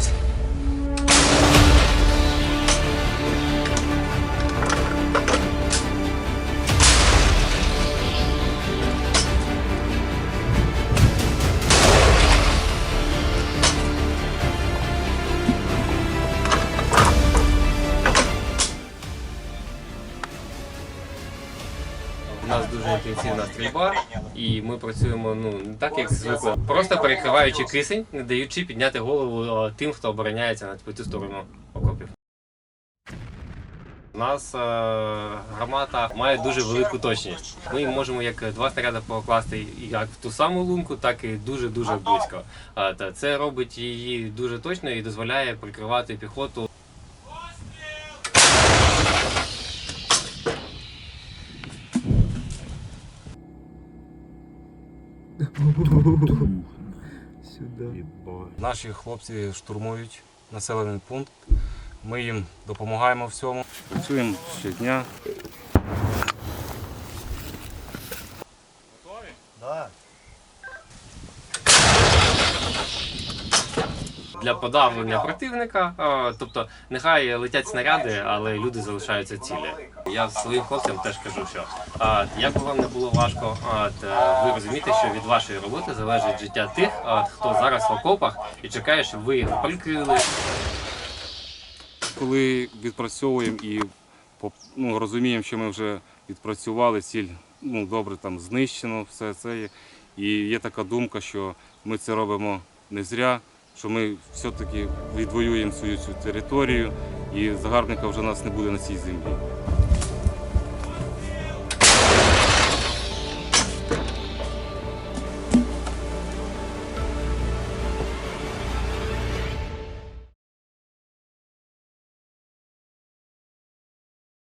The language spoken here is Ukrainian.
Saludos. Нас дуже інтенсивна стрільба, і ми працюємо ну не так, як звикли, просто перекриваючи кисень, не даючи підняти голову е, тим, хто обороняється на цю сторону окопів. У нас е, гармата має дуже велику точність. Ми можемо як два снаряди покласти як в ту саму лунку, так і дуже дуже близько. Е, це робить її дуже точно і дозволяє прикривати піхоту Сюди. Наші хлопці штурмують населений пункт. Ми їм допомагаємо в цьому. Працюємо щодня. Для подавлення противника. Е, Тобто, нехай летять снаряди, але люди залишаються цілі. Я своїм хлопцям теж кажу, що е, як би вам не було важко, е, ви розумієте, що від вашої роботи залежить життя тих, хто зараз в окопах і чекає, щоб ви його прикрили. Коли відпрацьовуємо і ну, розуміємо, що ми вже відпрацювали, ціль ну, добре там знищено, все це. І є така думка, що ми це робимо не зря, що ми все-таки відвоюємо свою цю територію і загарбника вже нас не буде на цій землі.